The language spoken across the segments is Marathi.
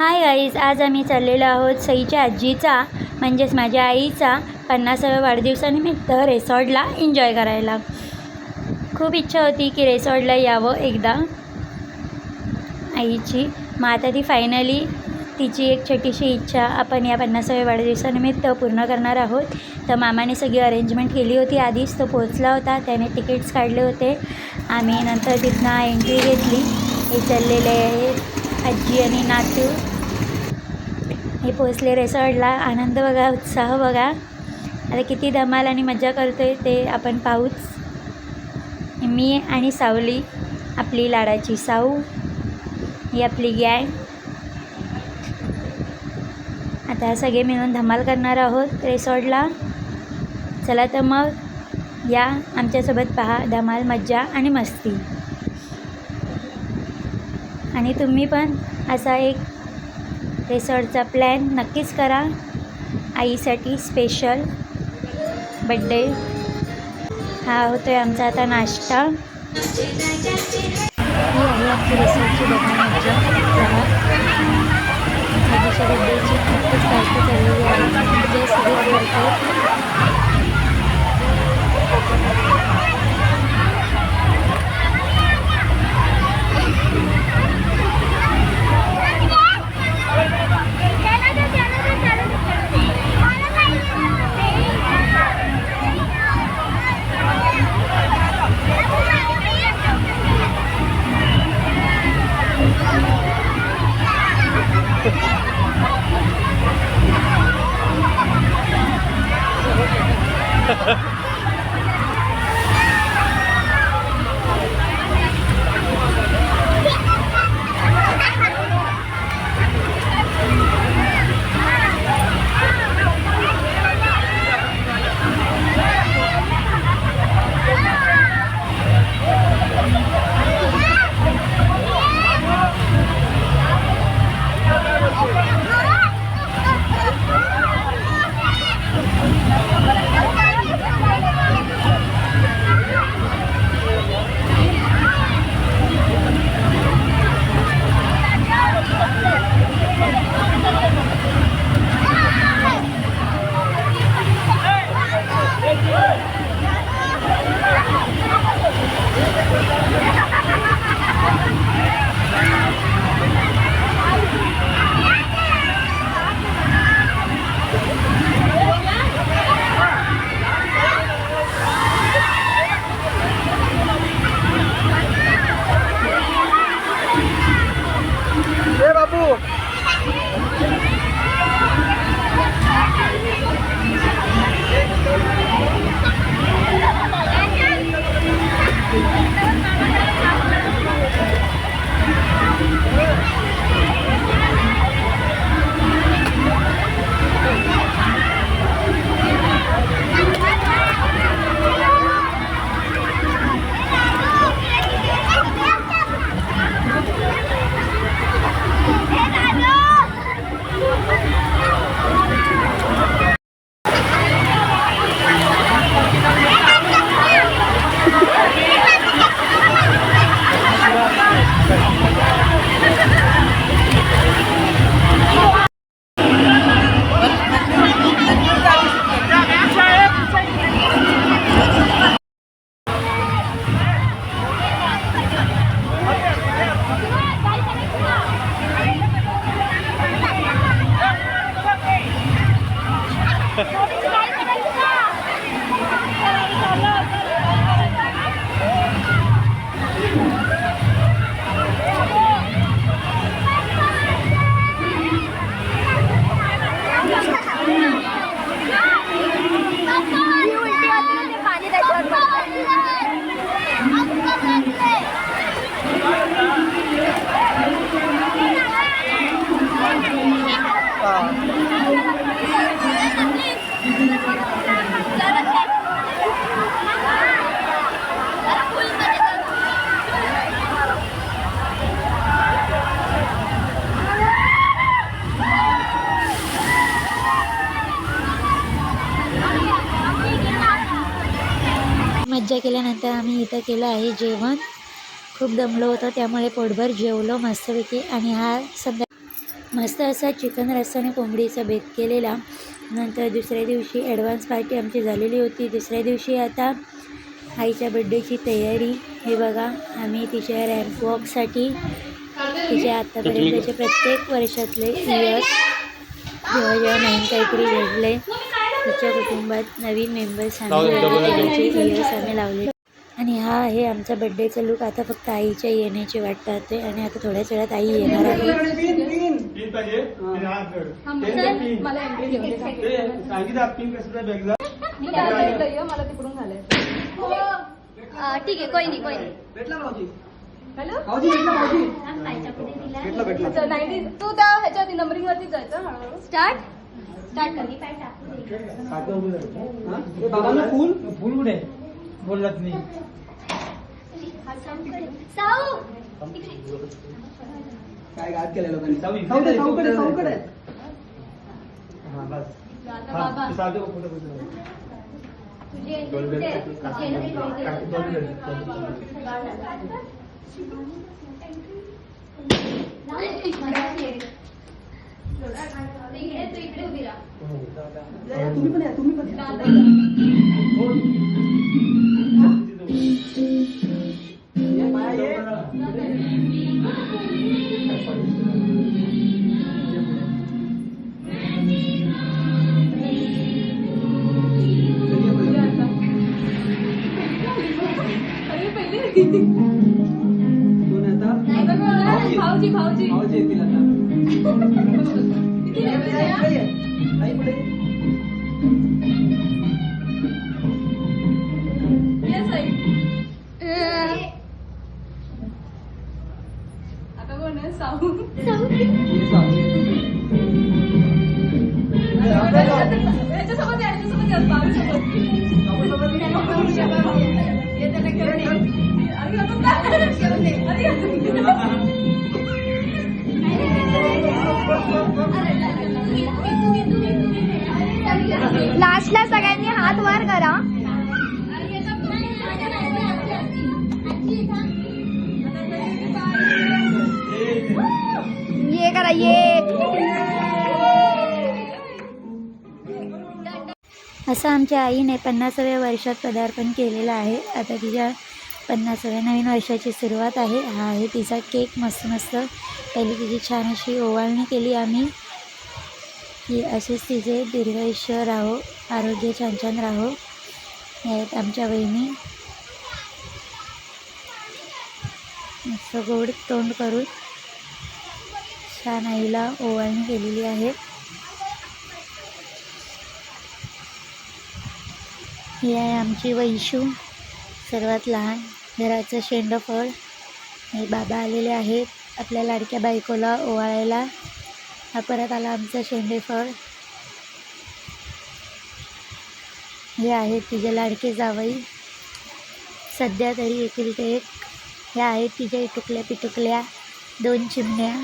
हाय आईज आज आम्ही चाललेलो आहोत सईच्या आजीचा म्हणजेच माझ्या आईचा पन्नासाव्या वाढदिवसानिमित्त रेसॉर्टला एन्जॉय करायला. खूप इच्छा होती की रेसॉर्टला यावं एकदा. आईची मग आता ती फायनली तिची एक छोटीशी इच्छा आपण या पन्नासाव्या वाढदिवसानिमित्त पूर्ण करणार आहोत. तर मामाने सगळी अरेंजमेंट केली होती आधीच तो पोचला होता त्याने तिकीट्स काढले होते. आम्ही नंतर तिथनं एंट्री घेतली. हे चाललेले आहेत आजी आणि नातू. हे पोचले रेसॉर्टला. आनंद बघा उत्साह बघा. आता किती धमाल आणि मजा करतो आहे ते आपण पाहूच. मी आणि सावली आपली लाडाची साऊ ही आपली गॅग. आता सगळे मिळून धमाल करणार आहोत रेसॉर्टला. चला तर मग या आमच्यासोबत पहा धमाल मज्जा आणि मस्ती. आणि तुम्ही पण असा एक रिसॉर्टचा प्लॅन नक्कीच करा. आईसाठी स्पेशल बड्डे. हा होतो आहे आमचा आता नाश्ता. ही आहे आमची रिसॉर्टची बघा मज्जा. बड्डेची खूपच चाललेली आहे सगळे करतात Yeah. आम्ही इथं केलं आहे जेवण. खूप दमलो होतो त्यामुळे पोटभर जेवलो मस्तपैकी. आणि हा संध्या मस्त असा चिकन रस्सा आणि कोंबडीचा बेत केलेला. नंतर दुसऱ्या दिवशी ॲडव्हान्स पार्टी आमची झालेली होती. दुसऱ्या दिवशी आता आईच्या बड्डेची तयारी. हे बघा आम्ही तिच्या रॅम्प वॉकसाठी तिच्या आत्तापर्यंतचे प्रत्येक वर्षातले इयर्स जेव्हा जेव्हा नवीन काहीतरी घडले तिच्या कुटुंबात नवीन मेंबर्स आम्ही इयर्स आम्ही लावले. आणि हा आहे आमचा बड्डेचा लुक आता फक्त आईच्या येण्याची वाट पाहते आणि आता थोड्याच वेळात आई येणार आहे. ठीक आहे कोई नाही कोई नाही. हॅलो? तू त्या ह्याच्यात नंबरिंग वरती जायचं स्टार्ट स्टार्ट कर. फुल? फुल कुठे? बोललात नाही. काय गात केलं लोकांनी? सावकडे, सावकडे. हा, बस. आता हा, बाबा. ते चालतं किती वेळ Yes, आई. आता कोण आहे साऊ याच्यासोबत या, याच्यासोबत या, बाळूसोबत. ये त्याला घेऊन ये. अरे, घेऊन लास्टला सगळ्यांनी हात वर करा. ये करा ये. असं आमच्या आईने पन्नासाव्या वर्षात पदार्पण केलेलं आहे. आता तिच्या पन्नासाव्या नवीन वर्षाची सुरुवात आहे. हा आहे तिचा केक. मस्त मस्त. पहिली तिची छान अशी ओवाळणी केली आम्ही. की असेच तिचे दीर्घायुष्य राहो. आरोग्य छान छान राहो. या आहेत आमच्या बहिणी असं गोड तोंड करून छान आईला ओवाळणी केलेली आहे ही आहे आमची वैशू. सर्वात लहान घराचं शेंडफळ. हे बाबा आलेले आहेत. आपल्या लाडक्या बायकोला ओवाळायला. हा परत आला आमचं शेंडेफळ. हे आहेत तिचे लाडके जावई. सध्या तरी एकुलते एक ह्या आहेत तिच्या इटुकल्या पिटुकल्या दोन चिमण्या.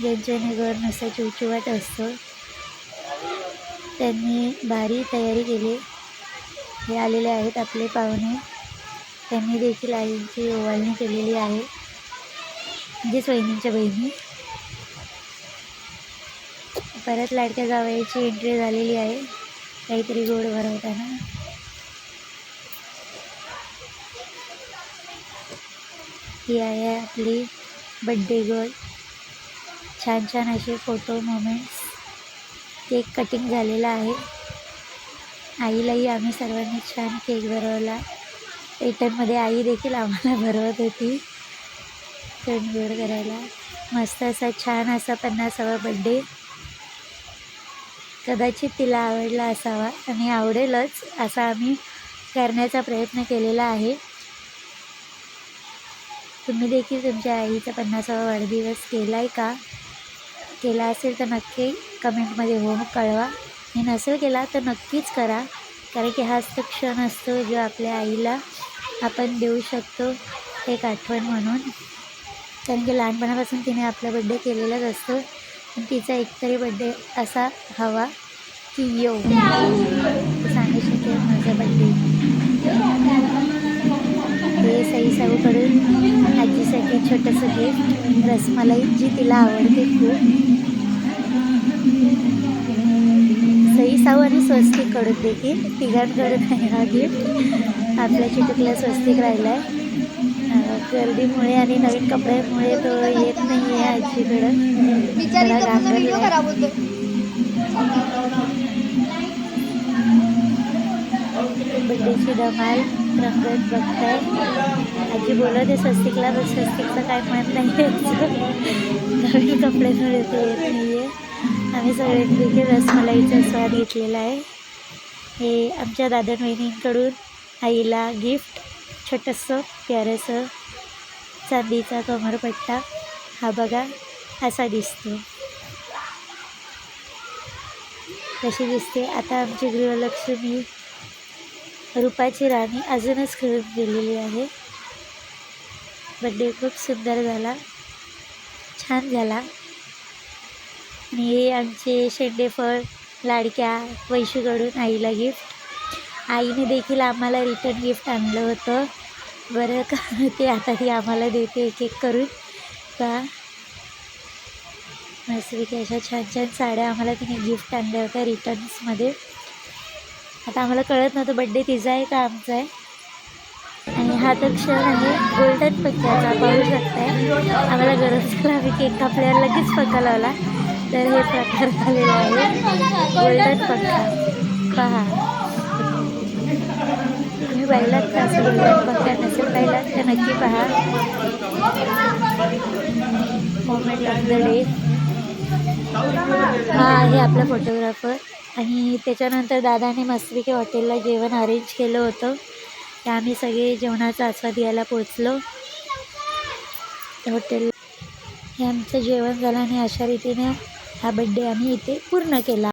ज्यांच्याने घर नसा चिवचिवाट असतं त्यांनी भारी तयारी केली. हे आलेले आहेत आपले पाहुणे. त्यांनी देखील आईची ओवाळणी केलेली आहे. म्हणजेच वहिनींच्या बहिणी. परत लाडक्या जावयाची एंट्री झालेली आहे. काहीतरी गोड भरवताना ही आहे आपली बड्डे गर्ल छान छान असे फोटो मोमेंट्स केक कटिंग झालेला आहे. आईलाही आम्ही सर्वांनी छान केक भरवला. पेटनमध्ये आई देखील आम्हाला भरवत होती. तोंड गोड करायला. मस्त असा छान असा पन्नासावा बड्डे कदाचित तिला आवडला असावा आणि आवडेलच असा आम्ही करण्याचा प्रयत्न केलेला आहे. तुम्ही देखील तुमच्या आईचा पन्नासावा वाढदिवस केला आहे का? केला असेल तर नक्की कमेंटमध्ये हो कळवा. आणि नसेल केला तर नक्कीच करा कारण की हाच तो क्षण असतो जो आपल्या आईला आपण देऊ शकतो एक आठवण म्हणून. कारण की लहानपणापासून तिने आपला बड्डे केलेलाच असतो. तिचा एकतरी बड्डे असा हवा की यो सांगू शकेल माझा बड्डे हे सई साऊकडून आजीसाठी छोटंसं गिफ्ट रसमलाई जी तिला आवडते खूप. सई साऊ आणि स्वस्तिककडून देखील तिघांकडून आहे हा गिफ्ट आपल्या चिटकला स्वस्तिक राहिला आहे गर्दीमुळे आणि नवीन कपड्यांमुळे तो येत नाही आहे आजीकडं तर. खराब होतो बड्डेची धमाल रंगत बघताय. आजी बोलत आहे स्वस्तिकला पण स्वस्तिकचं काय म्हणत नाही. नवीन कपड्यांमुळे ते येत नाही आहे आम्ही सगळ्यांपैकी रसमलाईचा स्वाद घेतलेला आहे. हे आमच्या दादा बहिणींकडून आईला गिफ्ट छोटंसं प्यारंसं चांदीचा कमरपट्टा हा बघा असा दिसतो. कशी दिसते. आता आमची गृहलक्ष्मी रुपाची राणी अजूनच खेळून गेलेली आहे. बड्डे खूप सुंदर झाला. छान झाला. आणि हे आमचे शेंडेफळ लाडक्या वैशूकडून आईला गिफ्ट आईने देखील आम्हाला रिटर्न गिफ्ट आणलं होतं. बरं का? ते आता ती आम्हाला देते एक एक करून का मस्तपैकी अशा छान छान साड्या आम्हाला तिने गिफ्ट आणल्या होत्या रिटर्न्समध्ये आता आम्हाला कळत नव्हतं बड्डे तिचा आहे का आमचा आहे. आणि हा तर क्षण आहे. गोल्डन पक्क्याचा पाहू शकताय. आम्हाला गरज झाला आम्ही केक कापल्यावर लगेच पक्का लावला. तर हे प्रकार झालेला आहे. गोल्डन पक्का पहा. पाहिलात का असं बघा नसेल पाहिलात तर नक्की पहा मोमेंट ऑफ द डे हा आहे आपला फोटोग्राफर आणि त्याच्यानंतर दादाने मस्तपैकी हॉटेलला जेवण अरेंज केलं होतं. ते आम्ही सगळे जेवणाचा आस्वाद घ्यायला पोचलो हॉटेल हे आमचं जेवण झालं आणि अशा रीतीने हा बड्डे आम्ही इथे पूर्ण केला.